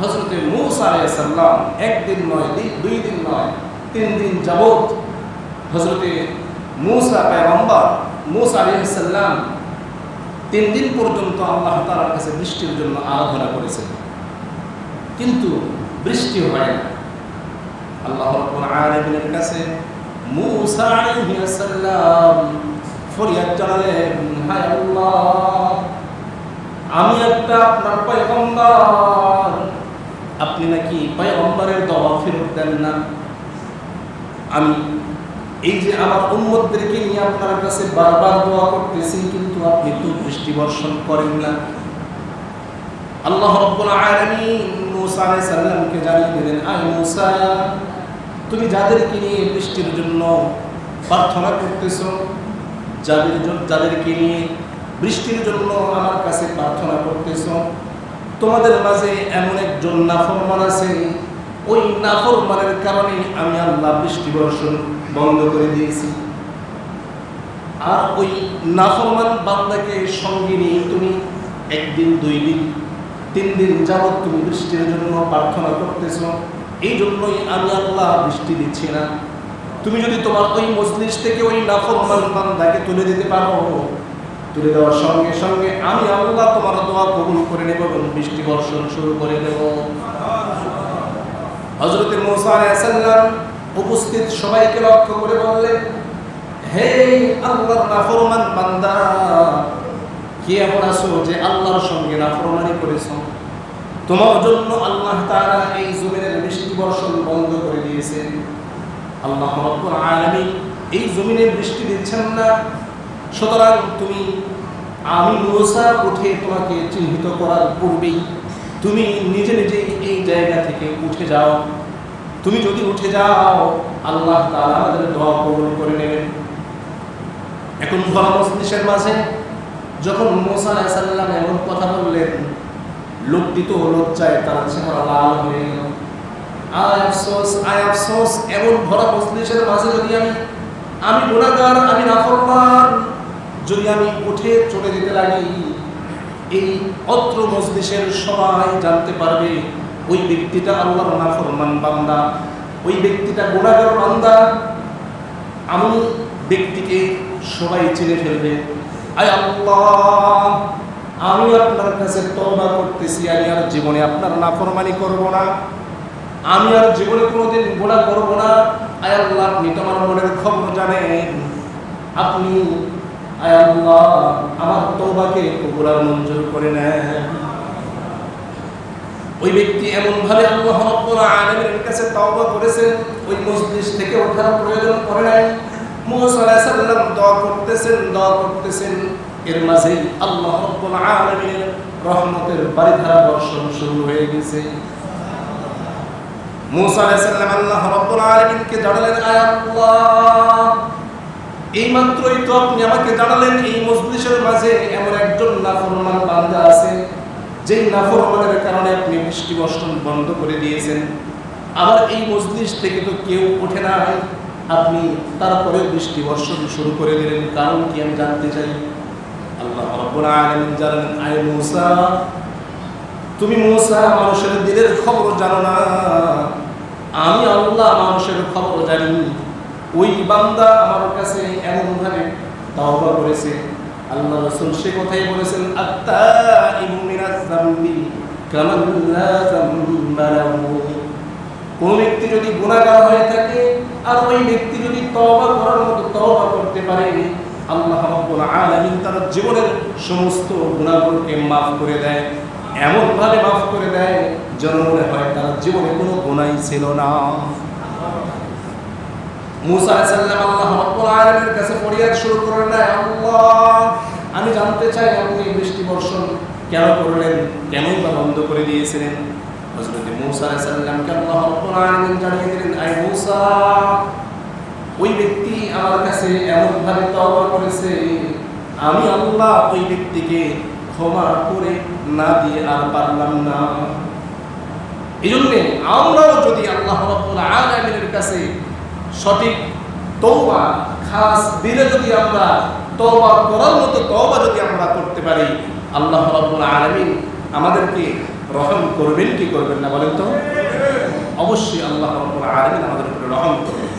হজরতে মুসা আলাইসাল্লাম একদিন নয় দি- দুই দিন নয়, তিন দিন যাবত হজরতে মুসা পেগম্বর মুসা আলাইসাল্লাম তিন দিন পর্যন্ত আল্লাহ তাআলার কাছে বৃষ্টির জন্য আরাধনা করেছেন। কিন্তু বৃষ্টি হয় না। আল্লাহ আলামিনের কাছে মুসা আলাইহিস সালাম ফরিয়াদ জানালেন, হায় আমি একটা আপনার পয়গম্বর আপনি নাকি পয়গম্বরের দোয়া ফেরত দেন না? আমি এই যে আমার উম্মতদেরকে নিয়ে আপনার কাছে বারবার দোয়া করতেছি, কিন্তু আপনি তো বৃষ্টি বর্ষণ করেন না। আল্লাহ রাব্বুল জানিয়ে দিলেন, আয় মূসা, তুমি যাদেরকে নিয়ে বৃষ্টির জন্য প্রার্থনা করতেছো, যাদের যাদেরকে নিয়ে বৃষ্টির জন্য আমার কাছে প্রার্থনা তোমাদের মাঝে এমন একজন নাফরমান আছে, ওই নাফরমানের কারণে আমি আল্লাহ বৃষ্টি বর্ষণ বন্ধ করে দিয়েছি। আর ওই নাফরমান বান্দাকে সঙ্গে নিয়ে তুমি একদিন, দুই দিন, তিন দিন যাবৎ তুমি বৃষ্টির জন্য প্রার্থনা করতেছো। এই জন্যই আমি আল্লাহ বৃষ্টি দিচ্ছি না। তুমি যদি তোমার ওই মজলিস থেকে ওই নাফরমান বান্দাকে তুলে দিতে পারো তুলে দেওয়ার সঙ্গে সঙ্গে আমি আল্লাহ তোমার দোয়া কবুল করে নেব এবং বৃষ্টি বর্ষণ শুরু করে দেব। হজরত মোসা আলাইসাল্লাম উপস্থিত সবাইকে লক্ষ্য করে বললেন, হে আল্লাহর নাফরমান বান্দা, কি এমন আছো যে আল্লাহর সঙ্গে নাফরমানি করেছ? তোমার জন্য আল্লাহ তাআলা এই জমিনের বৃষ্টি বর্ষণ বন্ধ করে দিয়েছেন। আল্লাহ রাব্বুল আলামিন এই জমিনে বৃষ্টি দিচ্ছেন না সুতরাং তুমি আমি মুসা উঠে তোমাকে চিহ্নিত করার পূর্বেই তুমি নিজে নিজেই এই জায়গা থেকে উঠে যাও। তুমি যদি উঠে যাও, আল্লাহ তাআলা আমাদের দোয়া কবুল করে নেবেন। এখন মজলিসের মাঝে, যখন মুসা আলাইহিস সালাম এমন কথা বললেন, লোকটি তো লজ্জায় তার চেহারা লাল হয়ে গেল। আয় আফসোস আয় আফসোস, এমন ভরা মজলিসের মাঝে যদি আমি আমি গুণাগার আমি আমি উঠে চলে যেতে লাগি। এই অত্র মজলিসের সবাই জানতে পারবে, ওই ব্যক্তিটা আল্লাহর নাফরমান বান্দা, ওই ব্যক্তিটা গুণাগার বান্দা। আমি ব্যক্তিকে সবাই চিনে ফেলবে। আয় আল্লাহ, আমি আপনার কাছে তওবা করতেছি, আমি আর জীবনে আপনার নাফরমানি করব না। আমি আর জীবনে কোনোদিন গোনা করব না। আয় আল্লাহ, আপনি তো আমার মনের খবর জানেন। আপনি আয় আমার তওবাকে কবুল মঞ্জুর করে ওই ব্যক্তি এমন ভাবে আল্লাহ কাছে তওবা করেছেন ওই মজলিস থেকে ওঠার প্রয়োজন পড়ে নাই। করতেছেন এর মাঝেই আল্লাহ রাব্বুল আলামিনের রহমতের বারিধারা বর্ষণ শুরু হয়ে গেছে। মুসা আলাইহিস আল্লাহ রাব্বুল আলামিনকে জানালেন, আয় আল্লাহ এই মাত্রই তো আপনি আমাকে জানালেন, এই মজলিসের মাঝে এমন একজন নাফরমান বান্দা আছে, যেই নাফরমানের কারণে আপনি বৃষ্টি বর্ষণ বন্ধ করে দিয়েছেন। আবার এই মজলিস থেকে তো কেউ ওঠে না। আপনি তারপরে বৃষ্টি বর্ষণ শুরু করে দিলেন। কারণ কি আমি জানতে চাই? আল্লাহ রাব্বুল আলামিন জানেন আয় মূসা, তুমি মূসা, মানুষের দিলের খবর জানো না। আমি আল্লাহ মানুষের খবর জানি। ওই বান্দা আমার কাছে এমন ভাবে তাওবা করেছে, আল্লাহ রাসূল সে কথাই বলেছেন আত্তাইবু মিনাজ যামবি কামান লা যামবা কোন ব্যক্তি যদি গুনাহগার হয়ে থাকে, আর ওই ব্যক্তি যদি তওবা করার মতো তওবা করতে পারে, আল্লাহ রাব্বুল আলামিন তার জীবনের সমস্ত গুনাহগুলোকে maaf করে দেয়। এমন ভাবে maaf করে দেয়, যেন মনে হয় তার জীবনে কোনো গুনাহই ছিল না। মুসা আলাইহিস আল্লাহ রাব্বুল আলামিনের কাছে ফরিয়াদ শুরু করলেন না আল্লাহ, আমি জানতে চাই আপনি বৃষ্টি বর্ষণ কেন করলেন, কেনই বা বন্ধ করে দিয়েছিলেন? হযরত মুসা আলাইহিস সালামকে আল্লাহ রাব্বুল আলামিন জানিয়ে দিলেন, আয় মুসা, ওই ব্যক্তি আমার কাছে এমন ভাবে তওবা করেছে, আমি আল্লাহ ওই ব্যক্তিকে ক্ষমা করে না দিয়ে আর পারলাম না। এই জন্যে আমরাও যদি আল্লাহ রাব্বুল আলামিনের কাছে সঠিক তৌবা খাস দিলে যদি আমরা তৌবা করার মতো তৌবা যদি আমরা করতে পারি, আল্লাহ রাব্বুল আলামিন আমাদেরকে রহম করবেন, কি করবেন না বলেন তো? অবশ্যই আল্লাহ রব্বুল আলামিন আমাদের উপরে রহম করবেন।